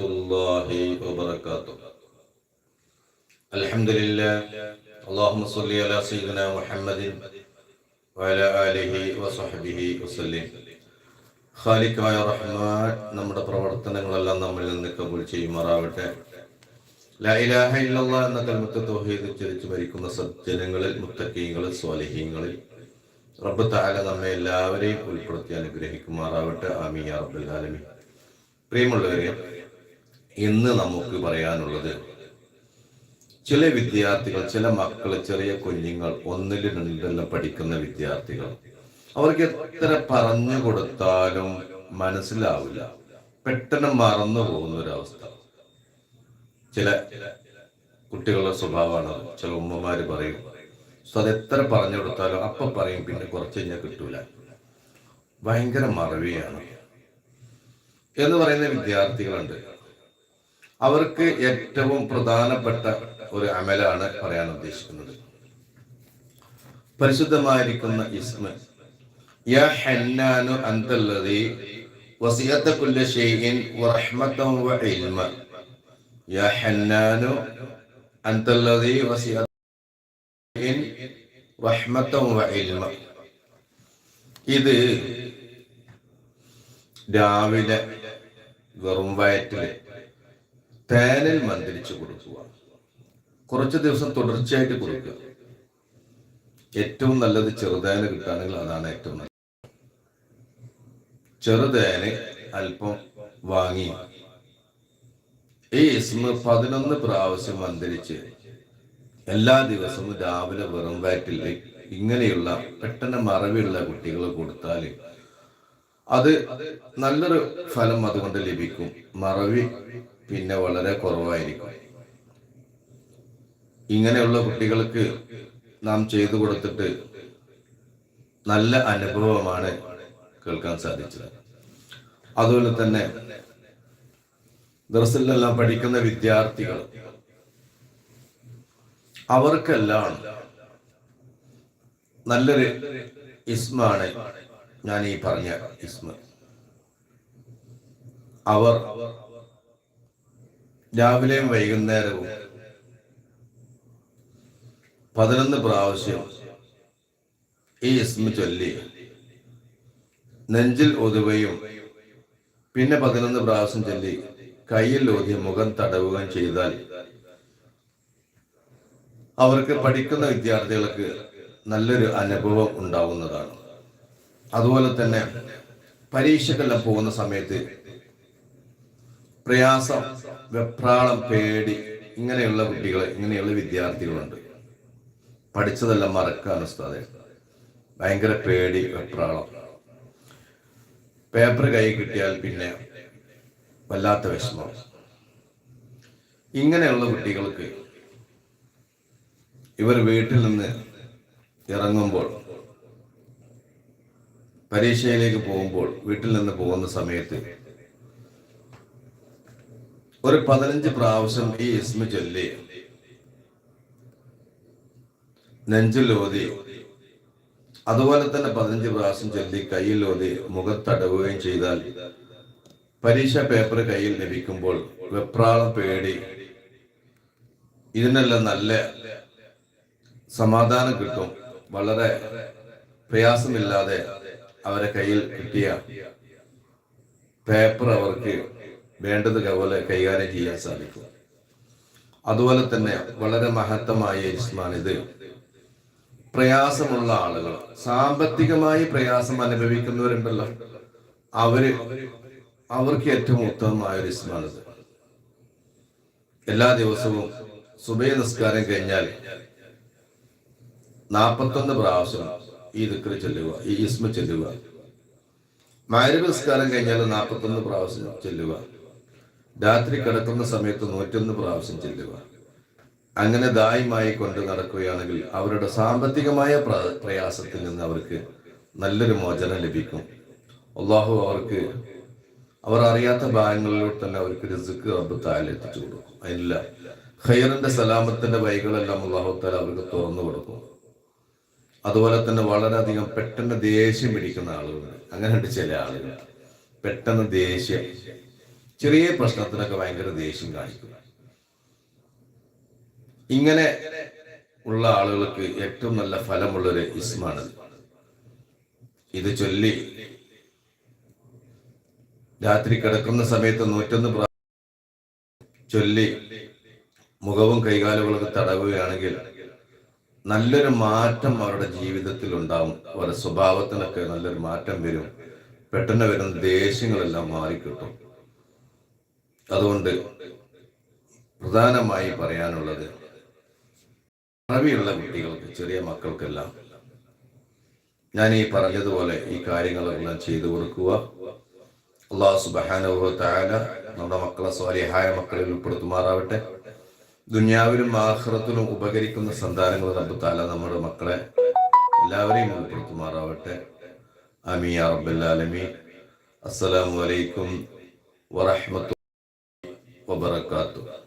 الله وبركاته الحمد لله اللهم صل على سيدنا محمد وعلى آله وصحبه وسلم ഖാലിക്കായ റഹ്മാൻ നമ്മുടെ പ്രവർത്തനങ്ങളെല്ലാം നമ്മിൽ നിന്ന് കബൂൽ ചെയ്യുമാറാവട്ടെ ലാ ഇലാഹ ഇല്ലല്ലാ എന്ന കൽമത്ത് തൗഹീദ് ചരിച്ചു മരിക്കുന്ന സജ്ജനങ്ങളിൽ മുത്തക്കീങ്ങളിൽ സ്വാലിഹീങ്ങളിൽ റബ്ബ് താല നമ്മെ എല്ലാവരെയും ഉൾപ്പെടുത്തി അനുഗ്രഹിക്കുമാറാവട്ടെ ആമീൻ യാ റബ്ബൽ ആലമീൻ പ്രിയമുള്ളവരെ ഇന്ന് നമുക്ക് പറയാനുള്ളത്. ചില വിദ്യാർത്ഥികൾ ചില മക്കൾ ചെറിയ കുഞ്ഞുങ്ങൾ ഒന്നിലും രണ്ടെല്ലാം പഠിക്കുന്ന വിദ്യാർത്ഥികൾ അവർക്ക് എത്ര പറഞ്ഞു കൊടുത്താലും മനസ്സിലാവില്ല. പെട്ടെന്ന് മറന്നു പോകുന്ന ഒരവസ്ഥ ചില കുട്ടികളുടെ സ്വഭാവമാണ്. ചില ഉമ്മമാര് പറയും "സോ അത് എത്ര പറഞ്ഞു കൊടുത്താലും അപ്പൊ പറയും പിന്നെ കുറച്ച് കഴിഞ്ഞാൽ കിട്ടൂല. ഭയങ്കര മറവിയാണ്. എന്ന് പറയുന്ന വിദ്യാർത്ഥികളുണ്ട്. അവർക്ക് ഏറ്റവും പ്രധാനപ്പെട്ട ഒരു അമലാണ് പറയാൻ ഉദ്ദേശിക്കുന്നത്. പരിശുദ്ധമായിരിക്കുന്ന ഇസ്മ. യാ ഹന്നാനു വറഹ്മതൻ യാ ഹന്നാനു അന്തല്ലദീ വസിയത ഷൈഇൻ റഹ്മതൻ വഇൽമ ഇത് രാവിലെ വെറും വയറ്റിൽ തേനിൽ മന്ത്രിച്ച് കൊടുക്കുക. കുറച്ച് ദിവസം തുടർച്ചയായിട്ട് കൊടുക്കുക. ഏറ്റവും നല്ലത് ചെറുതേന കിട്ടുകയാണെങ്കിൽ അതാണ് ഏറ്റവും നല്ലത്. ചെറുതേന് അല്പം വാങ്ങി. ഈ ഇസ്മ പതിനൊന്ന് പ്രാവശ്യം മന്ത്രിച്ച് എല്ലാ ദിവസവും രാവിലെ വെറും വയറ്റിൽ ഇങ്ങനെയുള്ള പെട്ടെന്ന് മറവിയുള്ള കുട്ടികൾ കൊടുത്താൽ അത് നല്ലൊരു ഫലം അതുകൊണ്ട് ലഭിക്കും. മറവി പിന്നെ വളരെ കുറവായിരിക്കും. ഇങ്ങനെയുള്ള കുട്ടികൾക്ക് നാം ചെയ്തു കൊടുത്തിട്ട് നല്ല അനുഭവമാണ് കേൾക്കാൻ സാധിച്ചത്. അതുപോലെ തന്നെ ദർസിലെല്ലാം പഠിക്കുന്ന വിദ്യാർത്ഥികൾ അവർക്കെല്ലാം നല്ലൊരു ഇസ്മാണ് ഞാൻ ഈ പറഞ്ഞ ഇസ്മ. അവർ രാവിലെയും വൈകുന്നേരവും പതിനൊന്ന് പ്രാവശ്യം ഈ ഇസ്മ ചൊല്ലി. നെഞ്ചിൽ ഒതുവയും പിന്നെ പതിനൊന്ന് പ്രാവശ്യം ചൊല്ലി കയ്യിൽ ഓതി മുഖം തടവുകയും ചെയ്താൽ അവർക്ക് പഠിക്കുന്ന വിദ്യാർത്ഥികൾക്ക് നല്ലൊരു അനുഭവം ഉണ്ടാവുന്നതാണ്. അതുപോലെ തന്നെ പരീക്ഷക്കെല്ലാം പോകുന്ന സമയത്ത് പ്രയാസം വെപ്രാളം പേടി ഇങ്ങനെയുള്ള കുട്ടികൾ ഇങ്ങനെയുള്ള വിദ്യാർത്ഥികളുണ്ട്. പഠിച്ചതെല്ലാം മറക്കാൻ ഉസ്താദെ. ഭയങ്കര പേടി വെപ്രാളം. പേപ്പർ കൈ കിട്ടിയാൽ പിന്നെ വല്ലാത്ത വിഷമം. ഇങ്ങനെയുള്ള കുട്ടികൾക്ക് ഇവർ വീട്ടിൽ നിന്ന് ഇറങ്ങുമ്പോൾ പരീക്ഷയിലേക്ക് പോകുമ്പോൾ വീട്ടിൽ നിന്ന് പോകുന്ന സമയത്ത് ഒരു പതിനഞ്ച് പ്രാവശ്യം ഈ ഇസ്മ ചൊല്ലി. നെഞ്ചിലോതി അതുപോലെ തന്നെ പതിനഞ്ച് പ്രാവശ്യം ചൊല്ലി കയ്യിൽ ഓതി മുഖത്തടവുകയും ചെയ്താൽ പരീക്ഷ പേപ്പർ കയ്യിൽ ലഭിക്കുമ്പോൾ വെപ്രാളം പേടി. ഇതിനെല്ലാം നല്ല സമാധാനം കിട്ടും. വളരെ പ്രയാസമില്ലാതെ അവരെ കയ്യിൽ കിട്ടിയ പേപ്പർ അവർക്ക് വേണ്ടത് പോലെ കൈകാര്യം ചെയ്യാൻ സാധിക്കും. അതുപോലെ തന്നെ വളരെ മഹത്തമായ ഇസ്മാനിത് പ്രയാസമുള്ള ആളുകൾ സാമ്പത്തികമായി പ്രയാസം അനുഭവിക്കുന്നവരുണ്ടല്ലോ. അവർ അവർക്ക് ഏറ്റവും ഉത്തമമായ ഒരു ഇത്. എല്ലാ ദിവസവും സുബൈ നിസ്കാരം കഴിഞ്ഞാൽ നാൽപ്പത്തൊന്ന് പ്രാവശ്യം ഈ ദിക്കർ ചൊല്ലുക ഈ ഇസ്മ ചൊല്ലുക. മാരി നിസ്കാരം കഴിഞ്ഞാൽ നാൽപ്പത്തൊന്ന് പ്രാവശ്യം ചൊല്ലുക. രാത്രി കിടക്കുന്ന സമയത്ത് നൂറ്റൊന്ന് പ്രാവശ്യം ചെല്ലുക. അങ്ങനെ ദായമായി കൊണ്ട് നടക്കുകയാണെങ്കിൽ അവരുടെ സാമ്പത്തികമായ പ്ര- പ്രയാസത്തിൽ നിന്ന് അവർക്ക് നല്ലൊരു മോചനം ലഭിക്കും. അള്ളാഹു അവർക്ക് അവർ അറിയാത്ത ഭാഗങ്ങളിലൂടെ തന്നെ അവർക്ക് റിസുക്ക് റബ്ബ് താലെത്തിച്ചു കൊടുക്കും. അതിനില്ല. ഖൈറിന്റെ സലാമത്തിന്റെ വൈകളെല്ലാം അള്ളാഹുത്താൽ അവർക്ക് തുറന്നു കൊടുക്കും. അതുപോലെ തന്നെ വളരെയധികം പെട്ടെന്ന് ദേഷ്യം പിടിക്കുന്ന ആളുകൾ അങ്ങനെയുണ്ട് ചില ആളുകൾ. പെട്ടെന്ന് ദേഷ്യം. ചെറിയ പ്രശ്നത്തിനൊക്കെ ഭയങ്കര ദേഷ്യം കാണിക്കും ഇങ്ങനെ ഉള്ള ആളുകൾക്ക് ഏറ്റവും നല്ല ഫലമുള്ളൊരു ഇസ്മാണ്. ഇത് ചൊല്ലി രാത്രി കിടക്കുന്ന സമയത്ത് നൂറ്റൊന്ന് ചൊല്ലി മുഖവും കൈകാലുകളൊക്കെ തടവുകയാണെങ്കിൽ നല്ലൊരു മാറ്റം അവരുടെ ജീവിതത്തിൽ ഉണ്ടാവും. അവരുടെ സ്വഭാവത്തിനൊക്കെ നല്ലൊരു മാറ്റം വരും. പെട്ടെന്ന് വരുന്ന ദേഷ്യങ്ങളെല്ലാം മാറിക്കിട്ടും. അതുകൊണ്ട് പ്രധാനമായി പറയാനുള്ളത് അറിവിയുള്ള കുട്ടികൾക്ക് ചെറിയ മക്കൾക്കെല്ലാം ഞാൻ ഈ പറഞ്ഞതുപോലെ ഈ കാര്യങ്ങളെല്ലാം ചെയ്തു കൊടുക്കുക. അള്ളാഹു സുബാനുഭവത്തായ നമ്മുടെ മക്കളെ സ്വാലിഹായ മക്കളിൽ ഉൾപ്പെടുത്തുമാറാവട്ടെ. ദുനിയാവിലും ആഹ്റത്തിലും ഉപകരിക്കുന്ന സന്താനങ്ങൾ റബ്ബ് താല നമ്മുടെ മക്കളെ എല്ലാവരെയും ഉൾപ്പെടുത്തുമാറാവട്ടെ. അമീ റബ്ബല്ലാലമീൻ അസ്സലാമു അലൈക്കും വബറകാതുഹു.